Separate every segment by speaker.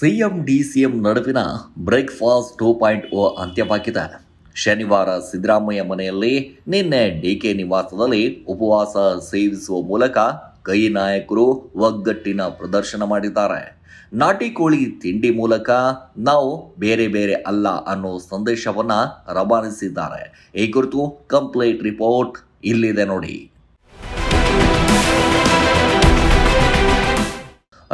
Speaker 1: CM DCM ನಡುವಿನ breakfast two point O ಅಂತ್ಯವಾಗಿದೆ. ಶನಿವಾರ ಸಿದ್ದರಾಮಯ್ಯ ಮನೆಯಲ್ಲಿ ನಿನ್ನೆ ಡಿಕೆ ನಿವಾಸದಲ್ಲಿ ಉಪವಾಸ ಸೇವಿಸುವ ಮೂಲಕ ಕೈ ನಾಯಕರು ಒಗ್ಗಟ್ಟಿನ ಪ್ರದರ್ಶನ ಮಾಡಿದ್ದಾರೆ. ನಾಟಿ ಕೋಳಿ ತಿಂಡಿ ಮೂಲಕ ನಾವು ಬೇರೆ ಬೇರೆ ಅಲ್ಲ ಅನ್ನೋ ಸಂದೇಶವನ್ನ ರವಾನಿಸಿದ್ದಾರೆ. ಈ ಕುರಿತು ಕಂಪ್ಲೀಟ್ ರಿಪೋರ್ಟ್ ಇಲ್ಲಿದೆ ನೋಡಿ.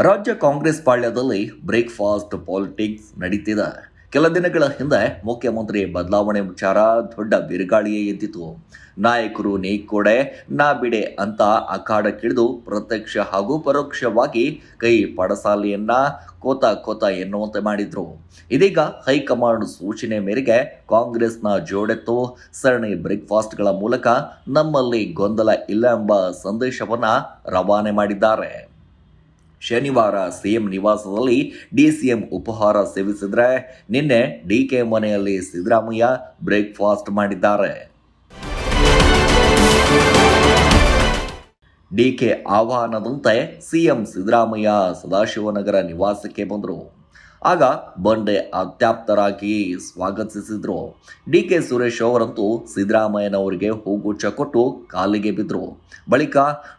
Speaker 1: ರಾಜ್ಯ ಕಾಂಗ್ರೆಸ್ ಪಾಳ್ಯದಲ್ಲಿ ಬ್ರೇಕ್ಫಾಸ್ಟ್ ಪಾಲಿಟಿಕ್ಸ್ ನಡೀತಿದೆ. ಕೆಲ ದಿನಗಳ ಹಿಂದೆ ಮುಖ್ಯಮಂತ್ರಿ ಬದಲಾವಣೆ ವಿಚಾರ ದೊಡ್ಡ ಬಿರುಗಾಳಿಯೇ ಎದ್ದಿತು. ನಾಯಕರು ನೀ ಕೊಡೆ ನಾ ಬಿಡೆ ಅಂತ ಅಖಾಡಕ್ಕಿಳಿದು ಪ್ರತ್ಯಕ್ಷ ಹಾಗೂ ಪರೋಕ್ಷವಾಗಿ ಕೈ ಪಡಸಾಲೆಯನ್ನ ಕೋತ ಕೋತ ಎನ್ನುವಂತೆ ಮಾಡಿದ್ರು. ಇದೀಗ ಹೈಕಮಾಂಡ್ ಸೂಚನೆ ಮೇರೆಗೆ ಕಾಂಗ್ರೆಸ್ನ ಜೋಡೆತ್ತು ಸರಣಿ ಬ್ರೇಕ್ಫಾಸ್ಟ್ಗಳ ಮೂಲಕ ನಮ್ಮಲ್ಲಿ ಗೊಂದಲ ಇಲ್ಲ ಎಂಬ ಸಂದೇಶವನ್ನ ರವಾನೆ ಮಾಡಿದ್ದಾರೆ. ಶನಿವಾರ ಸಿಎಂ ನಿವಾಸದಲ್ಲಿ ಡಿಸಿಎಂ ಉಪಹಾರ ಸೇವಿಸಿದ್ರೆ ನಿನ್ನೆ ಡಿಕೆ ಮನೆಯಲ್ಲಿ ಸಿದ್ದರಾಮಯ್ಯ ಬ್ರೇಕ್ಫಾಸ್ಟ್ ಮಾಡಿದ್ದಾರೆ. ಡಿಕೆ ಆಹ್ವಾನದಂತೆ ಸಿಎಂ ಸಿದ್ದರಾಮಯ್ಯ ಸದಾಶಿವನಗರ ನಿವಾಸಕ್ಕೆ ಬಂದರು. ಆಗ ಬಂಡೆ ಅತ್ಯಾಪ್ತರಾಗಿ ಸ್ವಾಗತಿಸಿದ್ರು. ಡಿಕೆ ಸುರೇಶ್ ಅವರಂತೂ ಸಿದ್ದರಾಮಯ್ಯನವರಿಗೆ ಹೂಗುಚ್ಛ ಕೊಟ್ಟು ಕಾಲಿಗೆ ಬಿದ್ದರು ಬಳಿಕ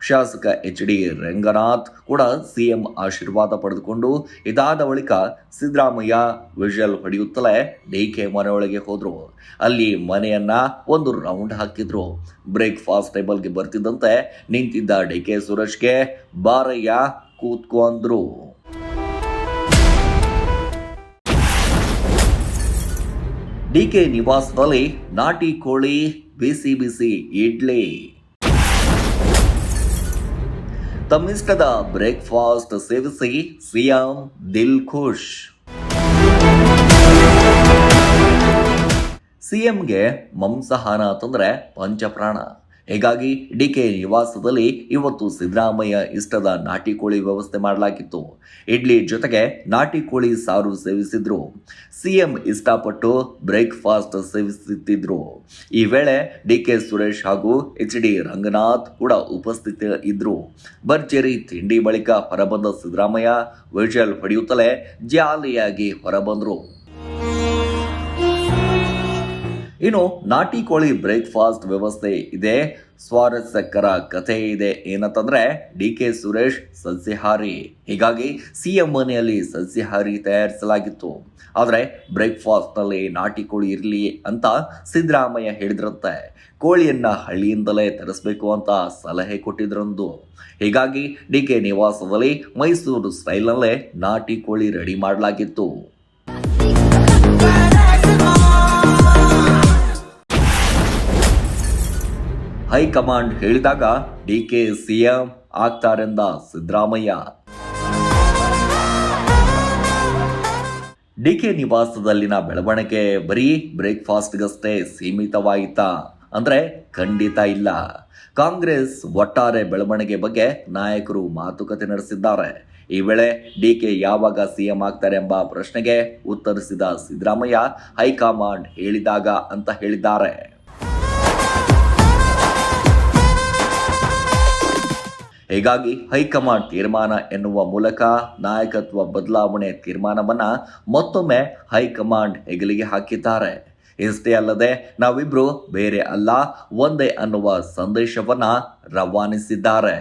Speaker 1: ಶಾಸಕ ಎಚ್ ಡಿ ರಂಗನಾಥ್ ಕೂಡ ಸಿಎಂ ಆಶೀರ್ವಾದ ಪಡೆದುಕೊಂಡು ಇದಾದ ಬಳಿಕ ಸಿದ್ದರಾಮಯ್ಯ ವಿಷಲ್ ಹೊಡೆಯುತ್ತಲೇ ಡಿಕೆ ಮನೆಯೊಳಗೆ ಹೋದರು. ಅಲ್ಲಿ ಮನೆಯನ್ನ ಒಂದು ರೌಂಡ್ ಹಾಕಿದ್ರು. ಬ್ರೇಕ್ಫಾಸ್ಟ್ ಟೇಬಲ್ಗೆ ಬರ್ತಿದ್ದಂತೆ ನಿಂತಿದ್ದ ಡಿ ಕೆ ಸುರೇಶ್ಗೆ, ಬಾರಯ್ಯ, ಕೂತ್ಕೊ ಅಂದ್ರು ಡಿಕೆ ನಿವಾಸದಲ್ಲಿ ನಾಟಿ ಕೋಳಿ ಬಿಸಿ ಬಿಸಿ ಇಡ್ಲಿ. ತಮ್ಮಿಷ್ಟದ ಬ್ರೇಕ್ಫಾಸ್ಟ್ ಸೇವಿಸಿ ಸಿಯಾಂ ದಿಲ್ ಖುಷ್. ಸಿಎಂಗೆ ಮಾಂಸಹಾರ ತೊಂದರೆ ಪಂಚಪ್ರಾಣ. ಹೀಗಾಗಿ ಡಿಕೆ ನಿವಾಸದಲ್ಲಿ ಇವತ್ತು ಸಿದ್ದರಾಮಯ್ಯ ಇಷ್ಟದ ನಾಟಿ ಕೋಳಿ ವ್ಯವಸ್ಥೆ ಮಾಡಲಾಗಿತ್ತು. ಇಡ್ಲಿ ಜೊತೆಗೆ ನಾಟಿ ಕೋಳಿ ಸಾರು ಸೇವಿಸಿದ್ರು. ಸಿಎಂ ಇಷ್ಟಪಟ್ಟು ಬ್ರೇಕ್ಫಾಸ್ಟ್ ಸೇವಿಸುತ್ತಿದ್ರು. ಈ ವೇಳೆ ಡಿ ಕೆ ಸುರೇಶ್ ಹಾಗೂ ಎಚ್ ಡಿ ರಂಗನಾಥ್ ಕೂಡ ಉಪಸ್ಥಿತ ಇದ್ರು ಭರ್ಜರಿ ತಿಂಡಿ ಬಳಿಕ ಹೊರಬಂದ ಸಿದ್ದರಾಮಯ್ಯ ವಿಷಲ್ ಹೊಡೆಯುತ್ತಲೇ ಜಾಲಿಯಾಗಿ ಹೊರಬಂದ್ರು. ಇನ್ನು ನಾಟಿ ಕೋಳಿ ಬ್ರೇಕ್ಫಾಸ್ಟ್ ವ್ಯವಸ್ಥೆ ಇದೆ, ಸ್ವಾರಸ್ಯಕರ ಕಥೆ ಇದೆ. ಏನಂತಂದ್ರೆ ಡಿ ಕೆ ಸುರೇಶ್, ಸಸ್ಯಹಾರಿ. ಹೀಗಾಗಿ, ಸಿಎಂ ಮನೆಯಲ್ಲಿ ಸಸ್ಯಹಾರಿ ತಯಾರಿಸಲಾಗಿತ್ತು. ಆದರೆ ಬ್ರೇಕ್ಫಾಸ್ಟ್ನಲ್ಲಿ ನಾಟಿ ಕೋಳಿ ಇರಲಿ ಅಂತ ಸಿದ್ದರಾಮಯ್ಯ ಹೇಳಿದ್ರಂತೆ. ಕೋಳಿಯನ್ನ ಹಳ್ಳಿಯಿಂದಲೇ ತರಿಸಬೇಕು ಅಂತ ಸಲಹೆ ಕೊಟ್ಟಿದ್ರಂದು. ಹೀಗಾಗಿ ಡಿ ಕೆ ನಿವಾಸದಲ್ಲಿ ಮೈಸೂರು ಸ್ಟೈಲ್ನಲ್ಲೇ ನಾಟಿ ಕೋಳಿ ರೆಡಿ ಮಾಡಲಾಗಿತ್ತು. ಹೈಕಮಾಂಡ್ ಹೇಳಿದಾಗ ಡಿ ಕೆ ಸಿಎಂ ಆಗ್ತಾರೆಂದ ಸಿದ್ದರಾಮಯ್ಯ. ಡಿಕೆ ನಿವಾಸದಲ್ಲಿನ ಬೆಳವಣಿಗೆ ಬರೀ ಬ್ರೇಕ್ಫಾಸ್ಟ್ಗಷ್ಟೇ ಸೀಮಿತವಾಯಿತಾ. ಅಂದ್ರೆ ಖಂಡಿತ ಇಲ್ಲ. ಕಾಂಗ್ರೆಸ್ ಒಟ್ಟಾರೆ ಬೆಳವಣಿಗೆ ಬಗ್ಗೆ ನಾಯಕರು ಮಾತುಕತೆ ನಡೆಸಿದ್ದಾರೆ. ಈ ವೇಳೆ ಡಿ ಕೆ ಯಾವಾಗ ಸಿಎಂ ಆಗ್ತಾರೆ ಎಂಬ ಪ್ರಶ್ನೆಗೆ ಉತ್ತರಿಸಿದ ಸಿದ್ದರಾಮಯ್ಯ ಹೈಕಮಾಂಡ್ ಹೇಳಿದಾಗ ಅಂತ ಹೇಳಿದ್ದಾರೆ. ಹೀಗಾಗಿ ಹೈಕಮಾಂಡ್ ತೀರ್ಮಾನ ಎನ್ನುವ ಮೂಲಕ ನಾಯಕತ್ವ ಬದಲಾವಣೆ ತೀರ್ಮಾನವನ್ನು ಮತ್ತೊಮ್ಮೆ ಹೈಕಮಾಂಡ್ ಹೆಗಲಿಗೆ ಹಾಕಿದ್ದಾರೆ. ಇಷ್ಟೇ ಅಲ್ಲದೆ ನಾವಿಬ್ರು ಬೇರೆ ಅಲ್ಲ, ಒಂದೇ ಅನ್ನುವ ಸಂದೇಶವನ್ನ ರವಾನಿಸಿದ್ದಾರೆ.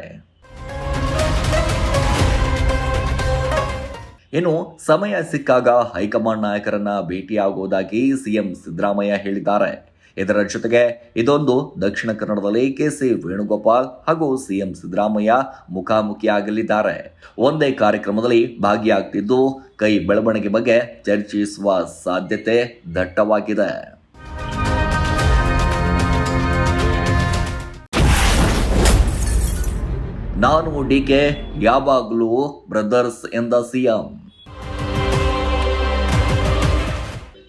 Speaker 1: ಇನ್ನು ಸಮಯ ಸಿಕ್ಕಾಗ ಹೈಕಮಾಂಡ್ ನಾಯಕರನ್ನ ಭೇಟಿಯಾಗುವುದಾಗಿ ಸಿಎಂ ಸಿದ್ದರಾಮಯ್ಯ ಹೇಳಿದ್ದಾರೆ. ಇದರ ಜೊತೆಗೆ ಇದೊಂದು ದಕ್ಷಿಣ ಕನ್ನಡದಲ್ಲಿ ಕೆಸಿ ವೇಣುಗೋಪಾಲ್ ಹಾಗೂ ಸಿಎಂ ಸಿದ್ದರಾಮಯ್ಯ ಮುಖಾಮುಖಿಯಾಗಲಿದ್ದಾರೆ. ಒಂದೇ ಕಾರ್ಯಕ್ರಮದಲ್ಲಿ ಭಾಗಿಯಾಗ್ತಿದ್ದು ಕೈ ಬೆಳವಣಿಗೆ ಬಗ್ಗೆ ಚರ್ಚಿಸುವ ಸಾಧ್ಯತೆ ದಟ್ಟವಾಗಿದೆ. ನಾನು ಡಿಕೆ ಯಾವಾಗಲೂ ಬ್ರದರ್ಸ್ ಎಂದ ಸಿಎಂ.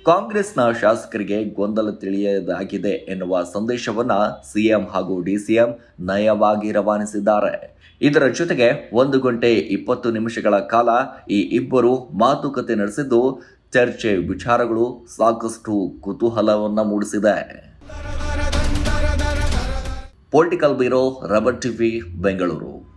Speaker 1: ಕಾಂಗ್ರೆಸ್ನ ಶಾಸಕರಿಗೆ ಗೊಂದಲ ತಿಳಿಯದಾಗಿದೆ ಎನ್ನುವ ಸಂದೇಶವನ್ನ ಸಿಎಂ ಹಾಗೂ ಡಿಸಿಎಂ ನಯವಾಗಿ ರವಾನಿಸಿದ್ದಾರೆ. ಇದರ ಜೊತೆಗೆ ಒಂದು ಗಂಟೆ ಇಪ್ಪತ್ತು ನಿಮಿಷಗಳ ಕಾಲ ಈ ಇಬ್ಬರು ಮಾತುಕತೆ ನಡೆಸಿದ್ದು, ಚರ್ಚೆ ವಿಚಾರಗಳು ಸಾಕಷ್ಟು ಕುತೂಹಲವನ್ನು ಮೂಡಿಸಿದೆ. ಪೊಲಿಟಿಕಲ್ ಬ್ಯೂರೋ, ರಬರ್ ಟಿವಿ, ಬೆಂಗಳೂರು.